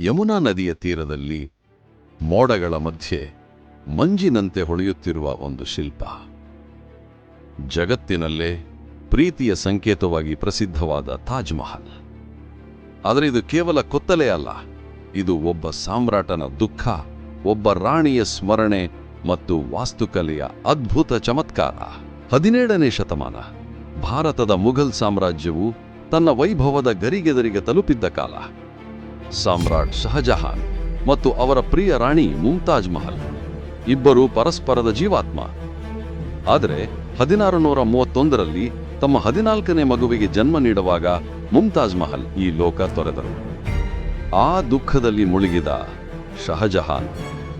ಯಮುನಾ ನದಿಯ ತೀರದಲ್ಲಿ ಮೋಡಗಳ ಮಧ್ಯೆ ಮಂಜಿನಂತೆ ಹೊಳೆಯುತ್ತಿರುವ ಒಂದು ಶಿಲ್ಪ. ಜಗತ್ತಿನಲ್ಲೇ ಪ್ರೀತಿಯ ಸಂಕೇತವಾಗಿ ಪ್ರಸಿದ್ಧವಾದ ತಾಜ್ ಮಹಲ್ ಆದರೆ ಇದು ಕೇವಲ ಕೊತ್ತಲೆ ಅಲ್ಲ, ಇದು ಒಬ್ಬ ಸಾಮ್ರಾಟನ ದುಃಖ, ಒಬ್ಬ ರಾಣಿಯ ಸ್ಮರಣೆ ಮತ್ತು ವಾಸ್ತುಕಲೆಯ ಅದ್ಭುತ ಚಮತ್ಕಾರ. ಹದಿನೇಳನೇ ಶತಮಾನ, ಭಾರತದ ಮುಘಲ್ ಸಾಮ್ರಾಜ್ಯವು ತನ್ನ ವೈಭವದ ಗರಿಗೆದರಿಗೆ ತಲುಪಿದ್ದ ಕಾಲ. ಸಾಮ್ರಾಟ್ ಶಹಜಹಾನ್ ಮತ್ತು ಅವರ ಪ್ರಿಯ ರಾಣಿ ಮುಮ್ತಾಜ್ ಮಹಲ್. ಇಬ್ಬರು ಪರಸ್ಪರದ ಜೀವಾತ್ಮ. ಆದರೆ ಹದಿನಾರು ನೂರ ಮೂವತ್ತೊಂದರಲ್ಲಿ ತಮ್ಮ ಹದಿನಾಲ್ಕನೇ ಮಗುವಿಗೆ ಜನ್ಮ ನೀಡುವಾಗ ಮುಮ್ತಾಜ್ ಮಹಲ್ ಈ ಲೋಕ ತೊರೆದರು. ಆ ದುಃಖದಲ್ಲಿ ಮುಳುಗಿದ ಶಹಜಹಾನ್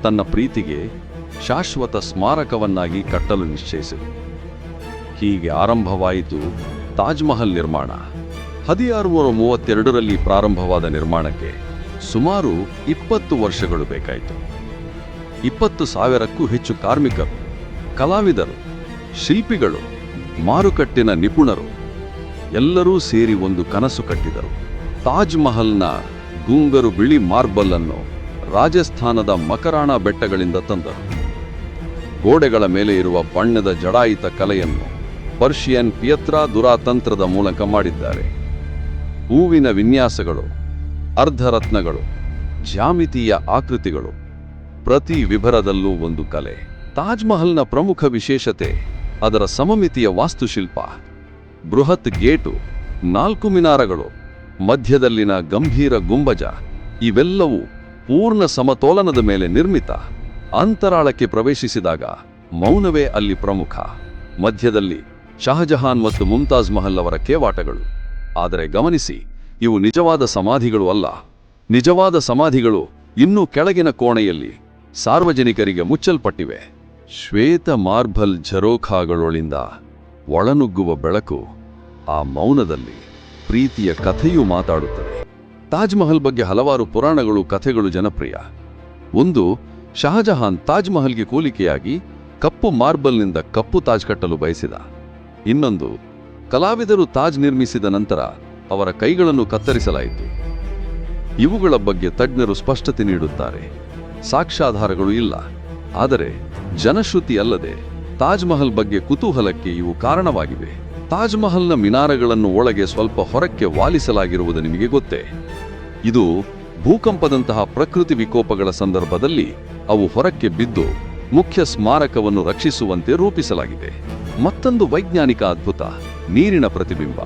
ತನ್ನ ಪ್ರೀತಿಗೆ ಶಾಶ್ವತ ಸ್ಮಾರಕವನ್ನಾಗಿ ಕಟ್ಟಲು ನಿಶ್ಚಯಿಸಿದರು ಹೀಗೆ ಆರಂಭವಾಯಿತು ತಾಜ್ ಮಹಲ್ ನಿರ್ಮಾಣ. ಹದಿನಾರು ನೂರ ಮೂವತ್ತೆರಡರಲ್ಲಿ ಪ್ರಾರಂಭವಾದ ನಿರ್ಮಾಣಕ್ಕೆ ಸುಮಾರು ಇಪ್ಪತ್ತು ವರ್ಷಗಳು ಬೇಕಾಯಿತು. ಇಪ್ಪತ್ತು ಸಾವಿರಕ್ಕೂ ಹೆಚ್ಚು ಕಾರ್ಮಿಕರು, ಕಲಾವಿದರು, ಶಿಲ್ಪಿಗಳು, ಮಾರುಕಟ್ಟಿನ ನಿಪುಣರು, ಎಲ್ಲರೂ ಸೇರಿ ಒಂದು ಕನಸು ಕಟ್ಟಿದರು. ತಾಜ್ ಮಹಲ್ನ ಗುಂಗರು ಬಿಳಿ ಮಾರ್ಬಲ್ ಅನ್ನು ರಾಜಸ್ಥಾನದ ಮಕರಾಣ ಬೆಟ್ಟಗಳಿಂದ ತಂದರು. ಗೋಡೆಗಳ ಮೇಲೆ ಇರುವ ಬಣ್ಣದ ಜಡಾಯಿತ ಕಲೆಯನ್ನು ಪರ್ಷಿಯನ್ ಪಿಯತ್ರಾ ದುರಾತಂತ್ರದ ಮೂಲಕ ಮಾಡಿದ್ದಾರೆ. ಹೂವಿನ ವಿನ್ಯಾಸಗಳು, ಅರ್ಧರತ್ನಗಳು, ಜ್ಯಾಮಿತೀಯ ಆಕೃತಿಗಳು. ಪ್ರತಿ ವಿಭರದಲ್ಲೂ ಒಂದು ಕಲೆ. ತಾಜ್ ಮಹಲ್ನ ಪ್ರಮುಖ ವಿಶೇಷತೆ, ಅದರ ಸಮಮಿತಿಯ ವಾಸ್ತುಶಿಲ್ಪ. ಬೃಹತ್ ಗೇಟು, ನಾಲ್ಕು ಮಿನಾರಗಳು, ಮಧ್ಯದಲ್ಲಿನ ಗಂಭೀರ ಗುಂಬಜ, ಇವೆಲ್ಲವೂ ಪೂರ್ಣ ಸಮತೋಲನದ ಮೇಲೆ ನಿರ್ಮಿತ. ಅಂತರಾಳಕ್ಕೆ ಪ್ರವೇಶಿಸಿದಾಗ ಮೌನವೇ ಅಲ್ಲಿ ಪ್ರಮುಖ. ಮಧ್ಯದಲ್ಲಿ ಶಹಜಹಾನ್ ಮತ್ತು ಮುಮ್ತಾಜ್ ಮಹಲ್ ಅವರ ಕೇವಾಟಗಳು. ಆದರೆ ಗಮನಿಸಿ, ಇವು ನಿಜವಾದ ಸಮಾಧಿಗಳು ಅಲ್ಲ. ನಿಜವಾದ ಸಮಾಧಿಗಳು ಇನ್ನೂ ಕೆಳಗಿನ ಕೋಣೆಯಲ್ಲಿ ಸಾರ್ವಜನಿಕರಿಗೆ ಮುಚ್ಚಲ್ಪಟ್ಟಿವೆ. ಶ್ವೇತ ಮಾರ್ಬಲ್ ಝರೋಖಾಗಳೊಳಿಂದ ಒಳನುಗ್ಗುವ ಬೆಳಕು ಆ ಮೌನದಲ್ಲಿ ಪ್ರೀತಿಯ ಕಥೆಯೂ ಮಾತಾಡುತ್ತದೆ. ತಾಜ್ ಮಹಲ್ ಬಗ್ಗೆ ಹಲವಾರು ಪುರಾಣಗಳು, ಕಥೆಗಳು ಜನಪ್ರಿಯ. ಒಂದು ಶಹಜಹಾನ್ ತಾಜ್ ಮಹಲ್ಗೆ ಕೂಲಿಕೆಯಾಗಿ ಕಪ್ಪು ಮಾರ್ಬಲ್ನಿಂದ ಕಪ್ಪು ತಾಜ್ ಕಟ್ಟಲು ಬಯಸಿದ. ಇನ್ನೊಂದು ಕಲಾವಿದರು ತಾಜ್ ನಿರ್ಮಿಸಿದ ನಂತರ ಅವರ ಕೈಗಳನ್ನು ಕತ್ತರಿಸಲಾಯಿತು. ಇವುಗಳ ಬಗ್ಗೆ ತಜ್ಞರು ಸ್ಪಷ್ಟತೆ ನೀಡುತ್ತಾರೆ. ಸಾಕ್ಷ್ಯಾಧಾರಗಳು ಇಲ್ಲ. ಆದರೆ ಜನಶ್ರುತಿ ಅಲ್ಲದೆ ತಾಜ್ ಮಹಲ್ ಬಗ್ಗೆ ಕುತೂಹಲಕ್ಕೆ ಇವು ಕಾರಣವಾಗಿವೆ. ತಾಜ್ ಮಹಲ್ನ ಮಿನಾರಗಳನ್ನು ಒಳಗೆ ಸ್ವಲ್ಪ ಹೊರಕ್ಕೆ ವಾಲಿಸಲಾಗಿರುವುದು ನಿಮಗೆ ಗೊತ್ತೇ? ಇದು ಭೂಕಂಪದಂತಹ ಪ್ರಕೃತಿ ವಿಕೋಪಗಳ ಸಂದರ್ಭದಲ್ಲಿ ಅವು ಹೊರಕ್ಕೆ ಬಿದ್ದು ಮುಖ್ಯ ಸ್ಮಾರಕವನ್ನು ರಕ್ಷಿಸುವಂತೆ ರೂಪಿಸಲಾಗಿದೆ. ಮತ್ತೊಂದು ವೈಜ್ಞಾನಿಕ ಅದ್ಭುತ. ನೀರಿನ ಪ್ರತಿಬಿಂಬ.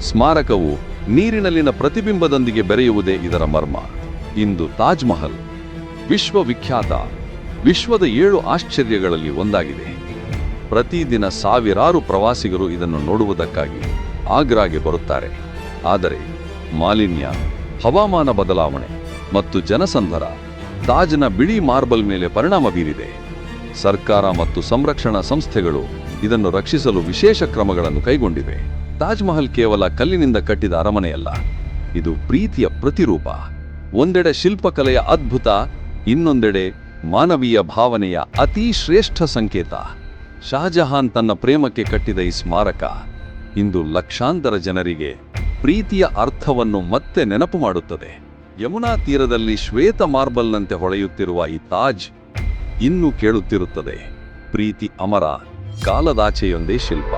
ಸ್ಮಾರಕವು ನೀರಿನಲ್ಲಿನ ಪ್ರತಿಬಿಂಬದೊಂದಿಗೆ ಬೆರೆಯುವುದೇ ಇದರ ಮರ್ಮ. ಇಂದು ತಾಜ್ ಮಹಲ್ ವಿಶ್ವವಿಖ್ಯಾತ, ವಿಶ್ವದ ಏಳು ಆಶ್ಚರ್ಯಗಳಲ್ಲಿ ಒಂದಾಗಿದೆ. ಪ್ರತಿದಿನ ಸಾವಿರಾರು ಪ್ರವಾಸಿಗರು ಇದನ್ನು ನೋಡುವುದಕ್ಕಾಗಿ ಆಗ್ರಾಗೆ ಬರುತ್ತಾರೆ. ಆದರೆ ಮಾಲಿನ್ಯ, ಹವಾಮಾನ ಬದಲಾವಣೆ ಮತ್ತು ಜನಸಂದರ, ತಾಜ್ನ ಬಿಳಿ ಮಾರ್ಬಲ್ ಮೇಲೆ ಪರಿಣಾಮ ಬೀರಿದೆ. ಸರ್ಕಾರ ಮತ್ತು ಸಂರಕ್ಷಣಾ ಸಂಸ್ಥೆಗಳು ಇದನ್ನು ರಕ್ಷಿಸಲು ವಿಶೇಷ ಕ್ರಮಗಳನ್ನು ಕೈಗೊಂಡಿವೆ. ತಾಜ್ ಮಹಲ್ ಕೇವಲ ಕಲ್ಲಿನಿಂದ ಕಟ್ಟಿದ ಅರಮನೆಯಲ್ಲ, ಇದು ಪ್ರೀತಿಯ ಪ್ರತಿರೂಪ. ಒಂದೆಡೆ ಶಿಲ್ಪಕಲೆಯ ಅದ್ಭುತ, ಇನ್ನೊಂದೆಡೆ ಮಾನವೀಯ ಭಾವನೆಯ ಅತೀ ಶ್ರೇಷ್ಠ ಸಂಕೇತ. ಶಾಜಹಾನ್ ತನ್ನ ಪ್ರೇಮಕ್ಕೆ ಕಟ್ಟಿದ ಈ ಸ್ಮಾರಕ ಇಂದು ಲಕ್ಷಾಂತರ ಜನರಿಗೆ ಪ್ರೀತಿಯ ಅರ್ಥವನ್ನು ಮತ್ತೆ ನೆನಪು ಮಾಡುತ್ತದೆ. ಯಮುನಾ ತೀರದಲ್ಲಿ ಶ್ವೇತ ಮಾರ್ಬಲ್ನಂತೆ ಹೊಳೆಯುತ್ತಿರುವ ಈ ತಾಜ್ ಇನ್ನೂ ಕೇಳುತ್ತಿರುತ್ತದೆ. ಪ್ರೀತಿ ಅಮರ ಕಾಲದಾಚೆಯೊಂದೇ ಶಿಲ್ಪ